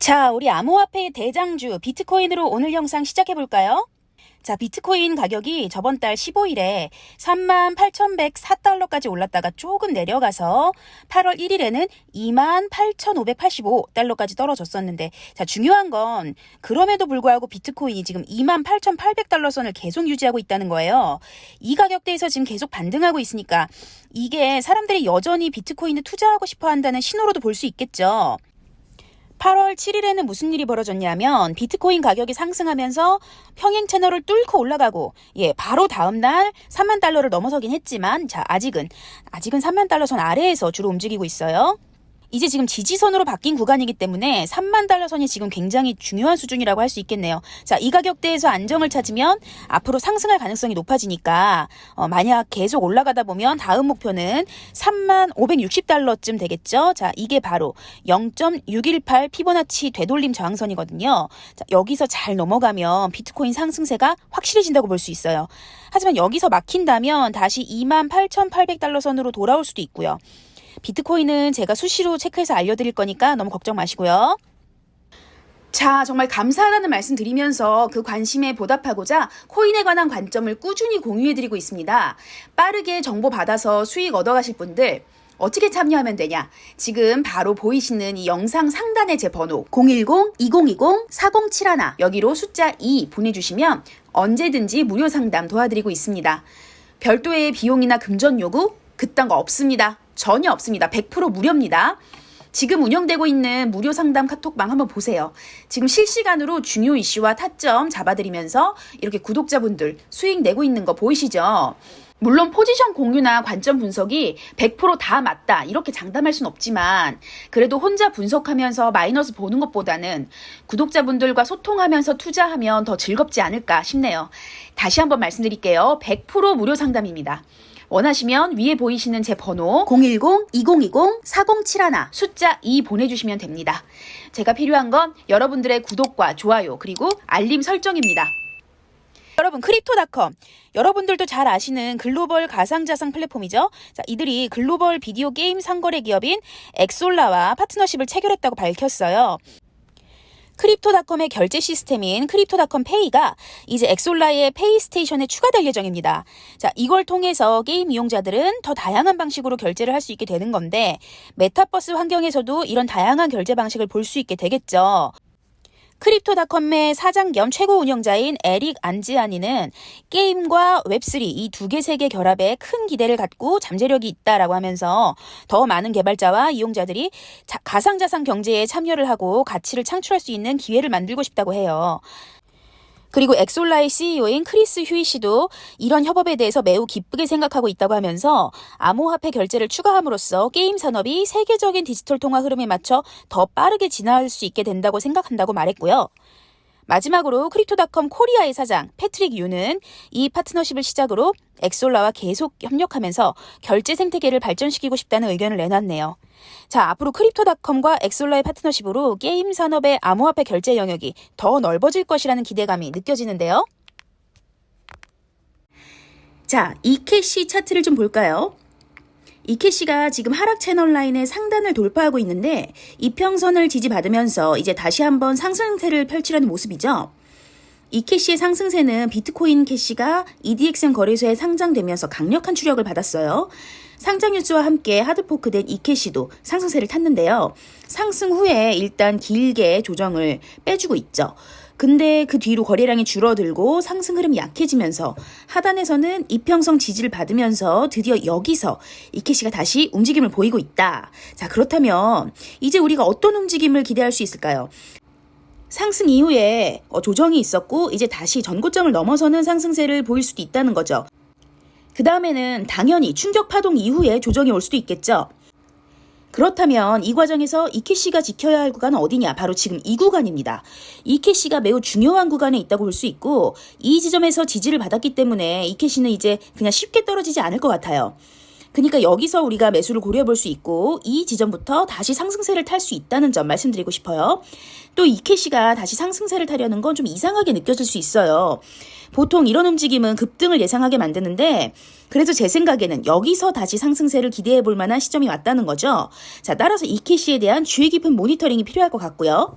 자, 우리 암호화폐의 대장주 비트코인으로 오늘 영상 시작해 볼까요? 자, 비트코인 가격이 저번 달 15일에 38,104달러까지 올랐다가 조금 내려가서 8월 1일에는 28,585달러까지 떨어졌었는데, 자, 중요한 건 그럼에도 불구하고 비트코인이 지금 28,800달러 선을 계속 유지하고 있다는 거예요. 이 가격대에서 지금 계속 반등하고 있으니까 이게 사람들이 여전히 비트코인에 투자하고 싶어 한다는 신호로도 볼 수 있겠죠. 8월 7일에는 무슨 일이 벌어졌냐면 비트코인 가격이 상승하면서 평행 채널을 뚫고 올라가고 예, 바로 다음 날 3만 달러를 넘어서긴 했지만 자, 아직은 아직은 3만 달러 선 아래에서 주로 움직이고 있어요. 이제 지금 지지선으로 바뀐 구간이기 때문에 3만 달러 선이 지금 굉장히 중요한 수준이라고 할 수 있겠네요. 자, 이 가격대에서 안정을 찾으면 앞으로 상승할 가능성이 높아지니까 어, 만약 계속 올라가다 보면 다음 목표는 3만 560달러쯤 되겠죠. 자, 이게 바로 0.618 피보나치 되돌림 저항선이거든요. 자, 여기서 잘 넘어가면 비트코인 상승세가 확실해진다고 볼 수 있어요. 하지만 여기서 막힌다면 다시 2만 8,800달러 선으로 돌아올 수도 있고요. 비트코인은 제가 수시로 체크해서 알려드릴 거니까 너무 걱정 마시고요. 자, 정말 감사하다는 말씀 드리면서 그 관심에 보답하고자 코인에 관한 관점을 꾸준히 공유해드리고 있습니다. 빠르게 정보 받아서 수익 얻어가실 분들, 어떻게 참여하면 되냐? 지금 바로 보이시는 이 영상 상단의 제 번호 010-2020-4071 여기로 숫자 2 보내주시면 언제든지 무료 상담 도와드리고 있습니다. 별도의 비용이나 금전 요구 그딴 거 없습니다. 전혀 없습니다. 100% 무료입니다. 지금 운영되고 있는 무료 상담 카톡방 한번 보세요. 지금 실시간으로 중요 이슈와 타점 잡아드리면서 이렇게 구독자분들 수익 내고 있는 거 보이시죠? 물론 포지션 공유나 관점 분석이 100%다 맞다 이렇게 장담할 순 없지만 그래도 혼자 분석하면서 마이너스 보는 것보다는 구독자분들과 소통하면서 투자하면 더 즐겁지 않을까 싶네요. 다시 한번 말씀드릴게요. 100% 무료 상담입니다. 원하시면 위에 보이시는 제 번호 010-2020-4071 숫자 2 보내주시면 됩니다. 제가 필요한 건 여러분들의 구독과 좋아요 그리고 알림 설정입니다. 여러분 크립토닷컴 여러분들도 잘 아시는 글로벌 가상자산 플랫폼이죠. 자, 이들이 글로벌 비디오 게임 상거래 기업인 엑솔라와 파트너십을 체결했다고 밝혔어요. 크립토닷컴의 결제 시스템인 크립토닷컴 페이가 이제 엑솔라의 페이스테이션에 추가될 예정입니다. 자, 이걸 통해서 게임 이용자들은 더 다양한 방식으로 결제를 할 수 있게 되는 건데 메타버스 환경에서도 이런 다양한 결제 방식을 볼 수 있게 되겠죠. 크립토닷컴의 사장 겸 최고 운영자인 에릭 안지아니는 게임과 웹3 이 두 개 세계 결합에 큰 기대를 갖고 잠재력이 있다라고 하면서 더 많은 개발자와 이용자들이 자, 가상자산 경제에 참여를 하고 가치를 창출할 수 있는 기회를 만들고 싶다고 해요. 그리고 엑솔라의 CEO인 크리스 휴이 씨도 이런 협업에 대해서 매우 기쁘게 생각하고 있다고 하면서 암호화폐 결제를 추가함으로써 게임 산업이 세계적인 디지털 통화 흐름에 맞춰 더 빠르게 진화할 수 있게 된다고 생각한다고 말했고요. 마지막으로 크립토닷컴 코리아의 사장 패트릭 유는 이 파트너십을 시작으로 엑솔라와 계속 협력하면서 결제 생태계를 발전시키고 싶다는 의견을 내놨네요. 자, 앞으로 크립토닷컴과 엑솔라의 파트너십으로 게임 산업의 암호화폐 결제 영역이 더 넓어질 것이라는 기대감이 느껴지는데요. 자, 이캐시 차트를 좀 볼까요? 이캐시가 지금 하락 채널 라인의 상단을 돌파하고 있는데 이평선을 지지받으면서 이제 다시 한번 상승세를 펼치려는 모습이죠. 이 캐시의 상승세는 비트코인 캐시가 EDXM 거래소에 상장되면서 강력한 추력을 받았어요. 상장 뉴스와 함께 하드포크된 이 캐시도 상승세를 탔는데요. 상승 후에 일단 길게 조정을 빼주고 있죠. 근데 그 뒤로 거래량이 줄어들고 상승 흐름이 약해지면서 하단에서는 이평성 지지를 받으면서 드디어 여기서 이 캐시가 다시 움직임을 보이고 있다. 자, 그렇다면 이제 우리가 어떤 움직임을 기대할 수 있을까요? 상승 이후에 어, 조정이 있었고 이제 다시 전고점을 넘어서는 상승세를 보일 수도 있다는 거죠. 그 다음에는 당연히 충격 파동 이후에 조정이 올 수도 있겠죠. 그렇다면 이 과정에서 이캐시가 지켜야 할 구간은 어디냐? 바로 지금 이 구간입니다. 이캐시가 매우 중요한 구간에 있다고 볼 수 있고 이 지점에서 지지를 받았기 때문에 이캐시는 이제 그냥 쉽게 떨어지지 않을 것 같아요. 그러니까 여기서 우리가 매수를 고려해 볼 수 있고 이 지점부터 다시 상승세를 탈 수 있다는 점 말씀드리고 싶어요. 또 이 캐시가 다시 상승세를 타려는 건 좀 이상하게 느껴질 수 있어요. 보통 이런 움직임은 급등을 예상하게 만드는데 그래서 제 생각에는 여기서 다시 상승세를 기대해 볼 만한 시점이 왔다는 거죠. 자, 따라서 이 캐시에 대한 주의 깊은 모니터링이 필요할 것 같고요.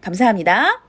감사합니다.